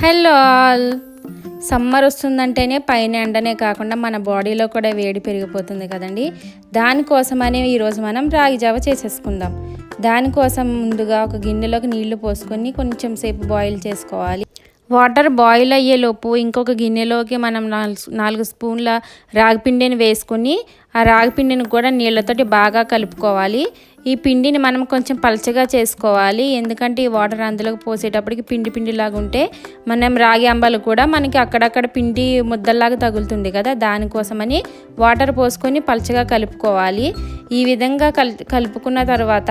Hello all. Summer వస్తుందంటేనే పైన ఎండనే కాకుండా మన బాడీలో కూడా వేడి పెరిగిపోతుంది కదండి. దానికోసమని ఈరోజు మనం రాగి జావ చేసేసుకుందాం. దానికోసం ముందుగా ఒక గిన్నెలోకి నీళ్ళు పోసుకొని కొంచెం సేపు బాయిల్ చేసుకోవాలి. వాటర్ బాయిల్ అయ్యేలోపు ఇంకొక గిన్నెలోకి మనం నాలుగు నాలుగు స్పూన్ల రాగిపిండిని వేసుకొని ఆ రాగిపిండిని కూడా నీళ్ళతోటి బాగా కలుపుకోవాలి. ఈ పిండిని మనం కొంచెం పలచగా చేసుకోవాలి. ఎందుకంటే ఈ వాటర్ అందులోకి పోసేటప్పటికి పిండి పిండిలాగా ఉంటే మనం రాగి అంబాలు కూడా మనకి అక్కడక్కడ పిండి ముద్దల్లాగా తగులుతుంది కదా. దానికోసమని వాటర్ పోసుకొని పలచగా కలుపుకోవాలి. ఈ విధంగా కల్ కలుపుకున్న తర్వాత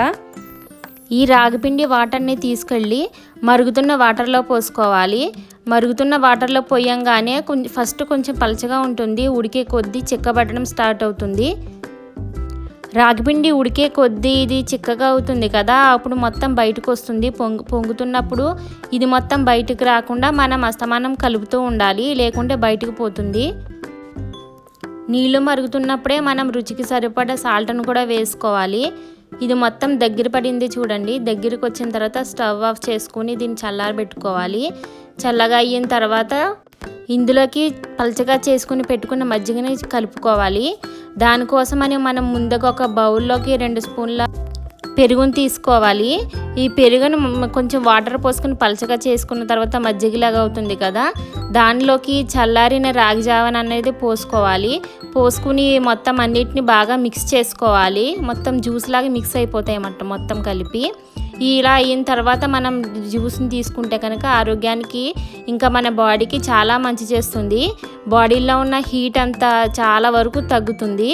ఈ రాగిపిండి వాటర్ని తీసుకెళ్ళి మరుగుతున్న వాటర్లో పోసుకోవాలి. మరుగుతున్న వాటర్లో పోయంగానే కొంచెం ఫస్ట్ కొంచెం పలచగా ఉంటుంది. ఉడికే కొద్దీ చిక్కబట్టడం స్టార్ట్ అవుతుంది. రాగిపిండి ఉడికే కొద్దీ ఇది చిక్కగా అవుతుంది కదా అప్పుడు మొత్తం బయటకు వస్తుంది. పొంగు పొంగుతున్నప్పుడు ఇది మొత్తం బయటకు రాకుండా మనం అస్తమానం కలుపుతూ ఉండాలి లేకుంటే బయటకు పోతుంది. నీళ్ళు మరుగుతున్నప్పుడే మనం రుచికి సరిపడ సాల్ట్ను కూడా వేసుకోవాలి. ఇది మొత్తం దగ్గర పడింది చూడండి. దగ్గరికి వచ్చిన తర్వాత స్టవ్ ఆఫ్ చేసుకుని దీన్ని చల్లారబెట్టుకోవాలి చల్లగా అయిన తర్వాత ఇందులోకి పలచగా చేసుకుని పెట్టుకున్న మజ్జిగని కలుపుకోవాలి. దానికోసమని మనం ముందుగా ఒక బౌల్లోకి రెండు స్పూన్ల పెరుగును తీసుకోవాలి. ఈ పెరుగును కొంచెం వాటర్ పోసుకుని పలచగా చేసుకున్న తర్వాత మజ్జిగలాగా అవుతుంది కదా. దానిలోకి చల్లారిన రాగి జావన్ అనేది పోసుకోవాలి. పోసుకుని మొత్తం అన్నిటిని బాగా మిక్స్ చేసుకోవాలి. మొత్తం జ్యూస్ లాగా మిక్స్ అయిపోతాయి అన్నమాట మొత్తం కలిపి. ఇలా అయిన తర్వాత మనం జ్యూస్ని తీసుకుంటే కనుక ఆరోగ్యానికి ఇంకా మన బాడీకి చాలా మంచి చేస్తుంది. బాడీలో ఉన్న హీట్ అంతా చాలా వరకు తగ్గుతుంది.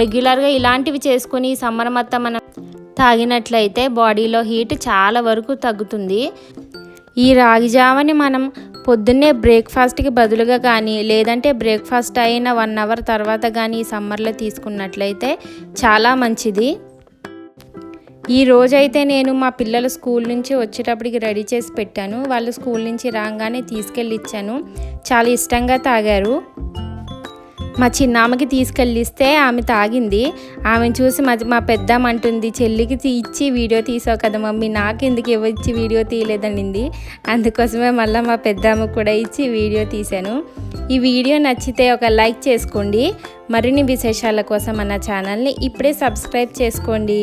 రెగ్యులర్గా ఇలాంటివి చేసుకొని సమ్మర్ మొత్తం మనం తాగినట్లయితే బాడీలో హీట్ చాలా వరకు తగ్గుతుంది. ఈ రాగి జావని మనం పొద్దున్నే బ్రేక్ఫాస్ట్కి బదులుగా కానీ లేదంటే బ్రేక్ఫాస్ట్ అయిన వన్ అవర్ తర్వాత కానీ ఈ సమ్మర్లో తీసుకున్నట్లయితే చాలా మంచిది. ఈ రోజైతే నేను మా పిల్లలు స్కూల్ నుంచి వచ్చేటప్పటికి రెడీ చేసి పెట్టాను. వాళ్ళు స్కూల్ నుంచి రాగానే తీసుకెళ్ళి ఇచ్చాను చాలా ఇష్టంగా తాగారు. మా చిన్నామకి తీసుకెళ్ళిస్తే ఆమె తాగింది. ఆమెను చూసి మా మా పెద్దమ్మ అంటుంది చెల్లికి ఇచ్చి వీడియో తీసావు కదా మమ్మీ నాకు ఎందుకు ఇవ్వచ్చి వీడియో తీయలేదనింది. అందుకోసమే మళ్ళీ మా పెద్దమ్మ కూడా ఇచ్చి వీడియో తీశాను. ఈ వీడియో నచ్చితే ఒక లైక్ చేసుకోండి. మరిన్ని విశేషాల కోసం మన ఛానల్ని ఇప్పుడే సబ్స్క్రైబ్ చేసుకోండి.